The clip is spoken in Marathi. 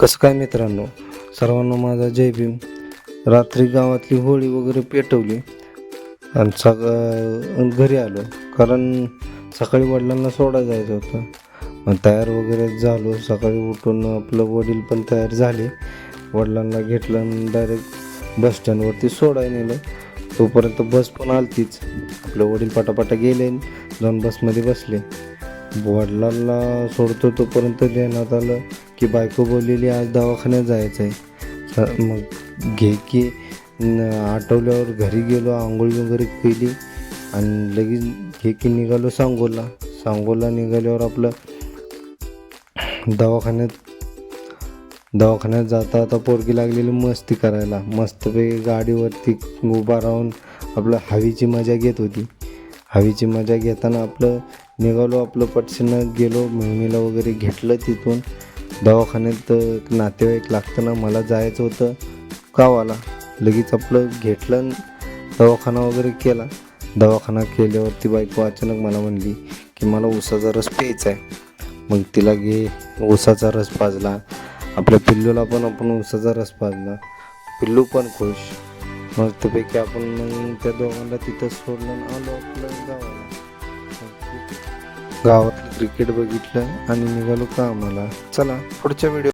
कसं काय मित्रांनो? सर्वांना माझा जय भीम. रात्री गावातली होळी वगैरे पेटवली आणि सगळं घरी आलो. कारण सकाळी वडिलांना सोडायला जायचं होतं. मग तयार वगैरे झालो. सकाळी उठून आपलं वडील पण तयार झाले. वडिलांना घेतलं डायरेक्ट बस स्टँडवरती सोडायला नेलं. तोपर्यंत बस पण आलतीच. आपलं वडील पाटापाटा गेले जाऊन बसमध्ये बसले. वडिलांना सोडतो तोपर्यंत देण्यात आलं की बायको बोललेली आज दवाखान्यात जायचं आहे मग घे की आठवल्यावर घरी गेलो आंघोळ वगैरे केली आणि लगेच घे की निघालो सांगोला. सांगोला निघाल्यावर आपलं दवाखान्यात दवाखान्यात जाता आता पोरगी लागलेली मस्ती करायला. मस्तपैकी गाडीवरती उभा राहून आपलं हवेची मजा घेत होती. हवेची मजा घेताना आपलं निघालो आपलं पटसेनं गेलो महिनीला वगैरे घेतलं तिथून. दवाखान्यात नातेवाईक लागतं ना मला जायचं होतं. गावाला. लगेच आपलं घेतलं दवाखाना वगैरे केला. दवाखाना केल्यावरती बायको अचानक मला म्हणली की मला उसाचा रस प्यायचा आहे मग तिला घे उसाचा रस पाजला. आपल्या पिल्लूला पण आपण उसाचा रस पाजला. पिल्लू पण खुश. त्यापैकी आपण मग त्या दोघांना तिथं सोडलं आलो आपलं गावाला. गावात क्रिकेट बघितलं आणि निघालो का आम्हाला? चला पुढच्या व्हिडिओ